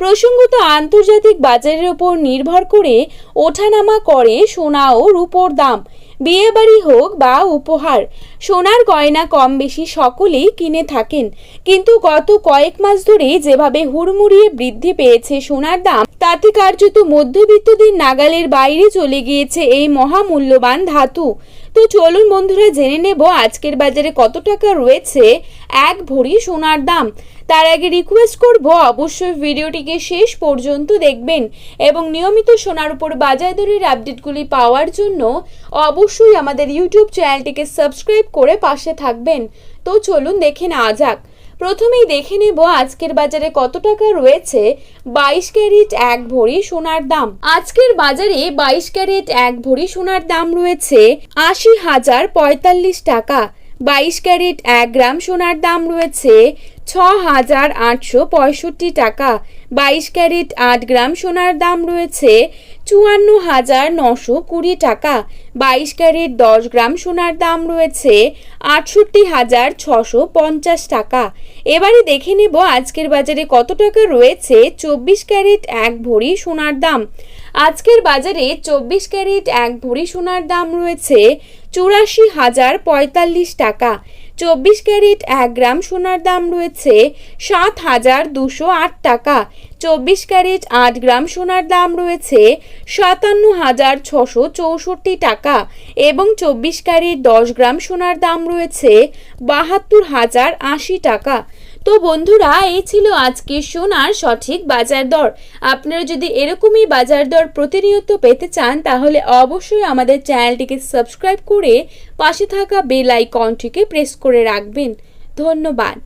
প্রসঙ্গত আন্তর্জাতিক বাজারের ওপর নির্ভর করে ওঠানামা করে সোনা ও রূপোর দাম। বিয়েবাড়ি হোক বা উপহার, সোনার গয়না কম বেশি সকলেই কিনে থাকেন। কিন্তু গত কয়েক মাস ধরে যেভাবে হুড়মুড়িয়ে বৃদ্ধি পেয়েছে সোনার দাম, তাতে কার্যত মধ্যবিত্তদের নাগালের বাইরে চলে গিয়েছে এই মহামূল্যবান ধাতু। তো চলুন বন্ধুরা, জেনে নেব আজকের বাজারে কত টাকা রয়েছে এক ভরি সোনার দাম। তার আগে রিকোয়েস্ট করব, অবশ্যই ভিডিওটিকে শেষ পর্যন্ত দেখবেন এবং নিয়মিত সোনার উপর বাজার দরের আপডেটগুলি পাওয়ার জন্য অবশ্যই আমাদের ইউটিউব চ্যানেলটিকে সাবস্ক্রাইব করে পাশে থাকবেন। তো চলুন দেখে নেওয়া যাক। প্রথমেই দেখে নেব আজকের বাজারে কত টাকা রয়েছে। বাইশ ক্যারেট এক ভরি সোনার দাম। আজকের বাজারে বাইশ ক্যারেট এক ভরি সোনার দাম রয়েছে আশি হাজার পঁয়তাল্লিশ টাকা। বাইশ ক্যারেট এক গ্রাম সোনার দাম রয়েছে ছ হাজার আটশো পঁয়ষট্টি টাকা। বাইশ ক্যারেট আট গ্রাম সোনার দাম রয়েছে চুয়ান্ন হাজার নশো কুড়ি টাকা। বাইশ ক্যারেট দশ গ্রাম সোনার দাম রয়েছে আটষট্টি হাজার ছশো পঞ্চাশ টাকা। এবারে দেখে নেব আজকের বাজারে কত টাকা রয়েছে চব্বিশ ক্যারেট এক ভরি সোনার দাম। আজকের বাজারে চব্বিশ ক্যারেট এক ভরি সোনার দাম রয়েছে চুরাশি হাজার পঁয়তাল্লিশ টাকা। চব্বিশ ক্যারেট এক গ্রাম সোনার দাম রয়েছে সাত হাজার দুশো আট টাকা। চব্বিশ ক্যারেট আট গ্রাম সোনার দাম রয়েছে সাতান্ন হাজার ছশো চৌষট্টি টাকা এবং চব্বিশ ক্যারেট দশ গ্রাম সোনার দাম রয়েছে বাহাত্তর হাজার আশি টাকা। তো বন্ধুরা এই ছিল আজকে সোনার সঠিক বাজার দর। আপনারা যদি এরকমই বাজার দর প্রতিনিয়ত পেতে চান, তাহলে অবশ্যই আমাদের চ্যানেলটিকে সাবস্ক্রাইব করে পাশে থাকা বেল আইকনটিকে প্রেস করে রাখবেন। ধন্যবাদ।